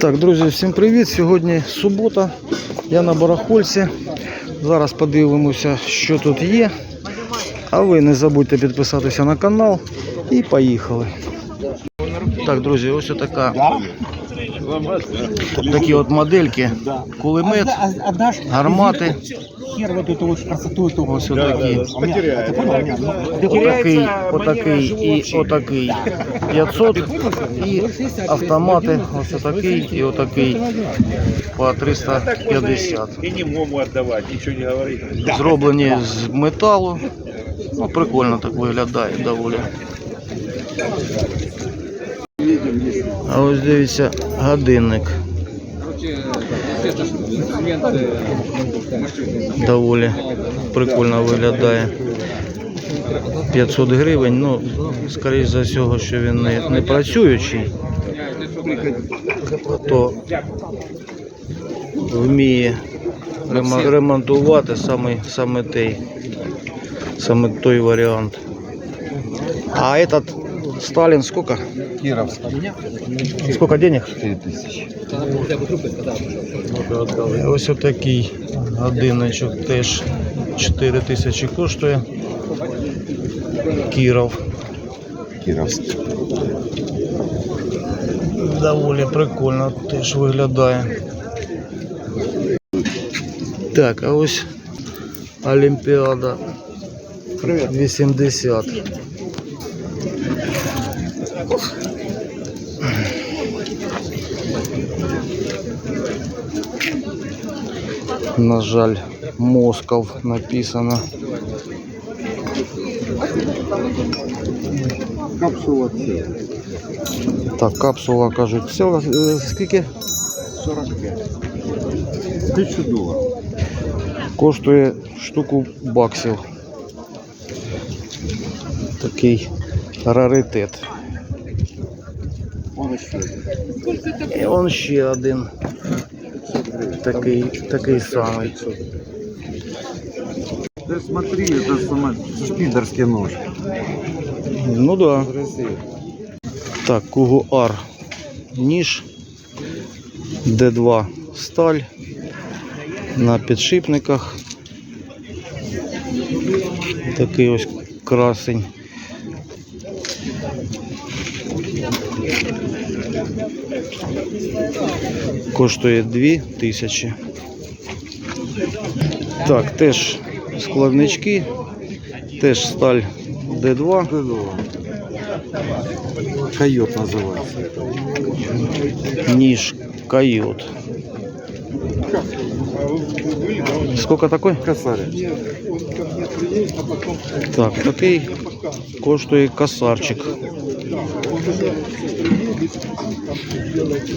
Так, друзі, всім привіт. Сьогодні субота. Я на барахольці. Зараз подивимося, що тут є. А ви не забудьте підписатися на канал і поїхали. Так, друзі, ось така. Такі от модельки. Кулемет, Отдашь гармати. хер вот эту вот красоту эту. Ось отакі. У меня, ты понял, у меня, ну, Отакий, отакий і отакий 500. І автомати ось отакий і отакий по 350. И не мому отдавать, ничего не говорить. Зроблені з металу. Ну, прикольно так виглядає доволі. А ось дивіться, годинник. Доволі прикольно виглядає. 500 гривень, ну, скоріш за всього, що він не, не працюючий. Хто вміє ремонтувати саме, саме той, саме той варіант. А этот Сталин сколько? Кировская. Сколько денег? 4 тысячи. Ось отакий годинничок теж 4 тисячі коштує. Кіров. Кировский. Доволі прикольно теж виглядає. Так, а ось Олімпіада 80. На жаль, Москов написано. Капсула целая. Так, капсула кажуть. Ціла, е, скільки 45. Тысячу долларов. коштує штуку баксів. Такий раритет. Он еще І он ще один. Такий, такий самий. Ты смотри, это сама шпидерский нож. Ну да. Так, Кугуар ніж. Д2 сталь. На підшипниках. Такий ось красень. Коштує 2 тисячі. Так, теж складнички, теж сталь Д2. Койот называется. Ніж койот. Сколько такой? Косарь. Так, такий коштує косарчик.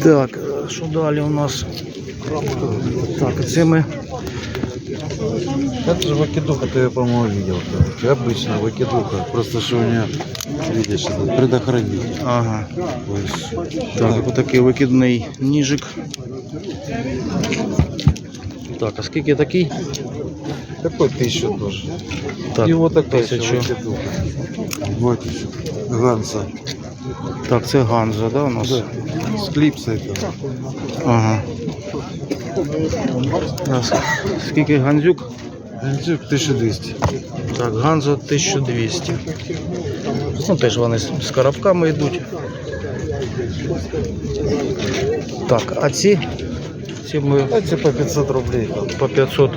Так, що далі у нас? Так, це ми. Это же вакидуха, ты, по-моему, видел. короче. Обычная вакидуха. Просто что у нее, видишь, это предохранитель. Ага. Ось. Так, отакий викидний ніжик. Так, а скільки такий? Такой тысячу тоже. Так, И вот такой тисячу. вакидуха. Вот еще. Ганса. Так, це Ганза, да, у нас? Да. С клипсой там. Ага. Раз. Скільки Ганзюк? Ганзюк 1200. Так, Ганза 1200. Ну, теж вони з з коробками йдуть. Так, а ці? Ці ми Эти по 500 рублей. там. по 500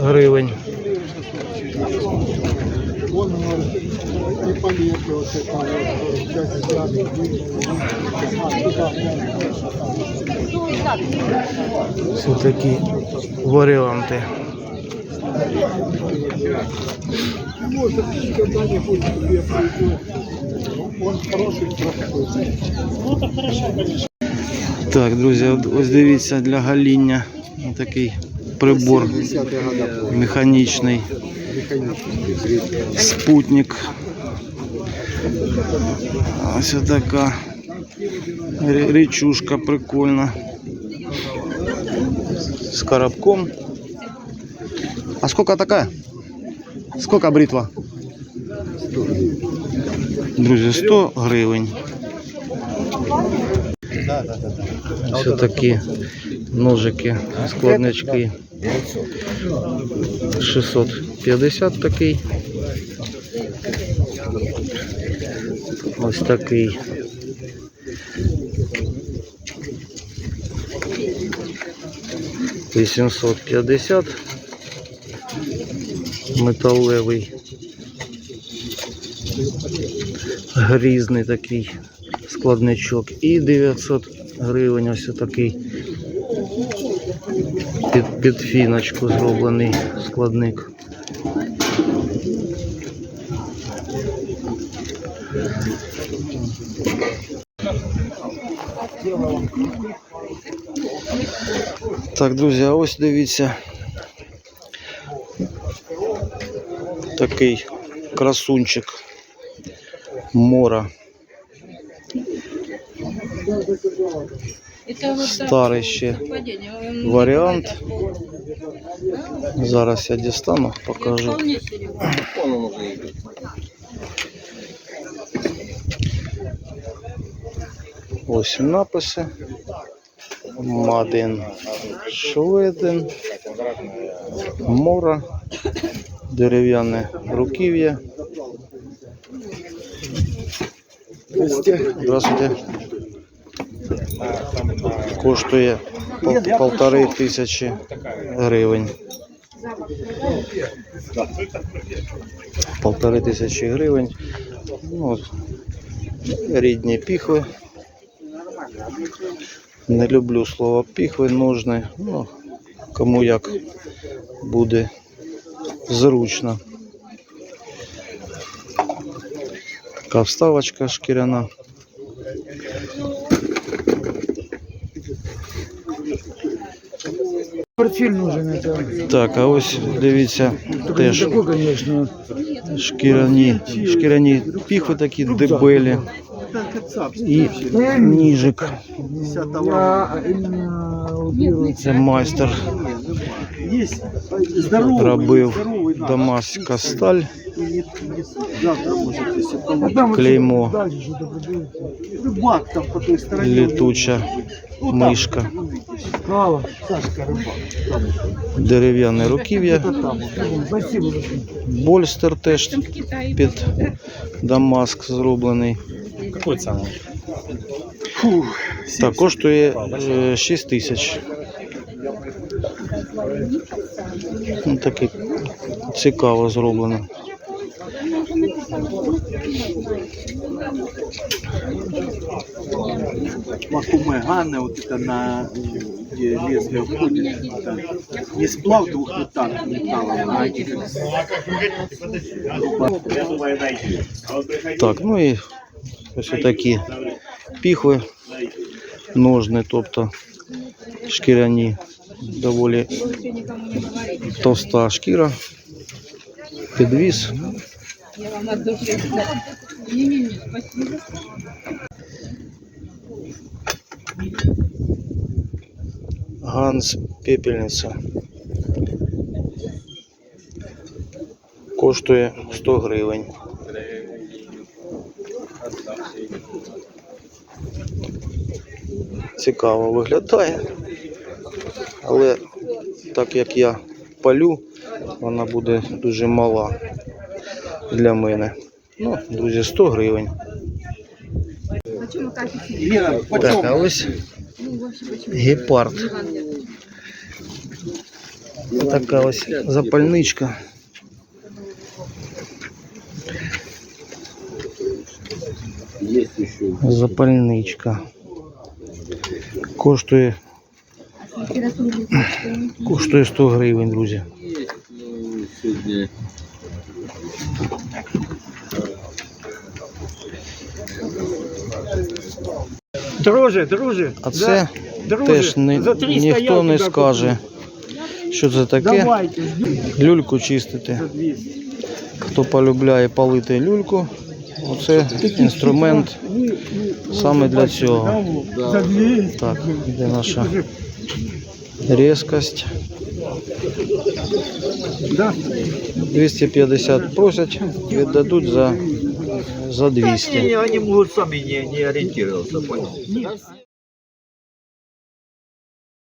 гривень. Це такі варіанти. Так, друзі, ось дивіться для гаління такий прибор механічний. Спутник. Ось така річушка прикольна. З коробком. А сколько такая? Сколько бритва? Друзі, 100 гривень. Ось такі ножики, складнички. 650 такий. Ось такий. Вісімсот п'ятдесят. Металевий. Грізний такий складничок. І 900 гривень ось такий під, під фіночку зроблений складник. Так, друзі, а ось дивіться. Такий красунчик. Мора. Старий ще варіант. Зараз я дістану, покажу. Ось написи. Мадин Шведен. Мора. Дерев'яне руків'я. Здравствуйте. Коштує пол- полтори тисячі гривень. Полтори тисячі гривень. Ну, рідні піхви. Не люблю слово піхви, ножни. Ну, кому як буде зручно. Така вставочка шкіряна. Портфель нужен это. Так, а ось дивіться, теж Такой, конечно. шкіряні, шкіряні піхви такі дебелі. І ніжик. Я именно уберу. Це майстер Есть здоровый, робив здоровый надо. дамаська сталь, И не- не- завтра может, если А получится. там вот клеймо, Дальше что-то продается. Рыбак там по той стороне. літуча Ну, там, мишка, ну, видишь, Кава. Сашка рыбак. Там, дерев'яне руків'я, это там. вот. Спасибо. большое. больстер теж під дамаск зроблений. Самый? Фух, Так, коштує е, 6 тисяч. Ну, такий цікаво зроблено. Вакуумная Ганна, вот это на где лезвие входит. Не сплав двухметаллов, металлов, а они как Я думаю, найти. А вот Так, ну і ось такі піхви, ножни, тобто шкіряні, доволі товста шкіра, підвіз. Я вам от души. Не-не-не, спасибо. Ганс пепельниця. Коштує 100 гривень. Цікаво виглядає. Але так як я палю, вона буде дуже мала для мене. Ну, друзі, 100 гривень. Так, а ось гепард. Така ось запальничка. Запальничка. Коштує. Коштує 100 гривень, друзі. Друже, друже. А це друже, теж ні- ніхто не скаже, що це таке. Давайте. Люльку чистити. Хто полюбляє палити люльку, оце інструмент саме для цього. За 200. Так, де наша різкость. Да. 250 просять, віддадуть за, за 200. они могут сами не, не ориентироваться, понял?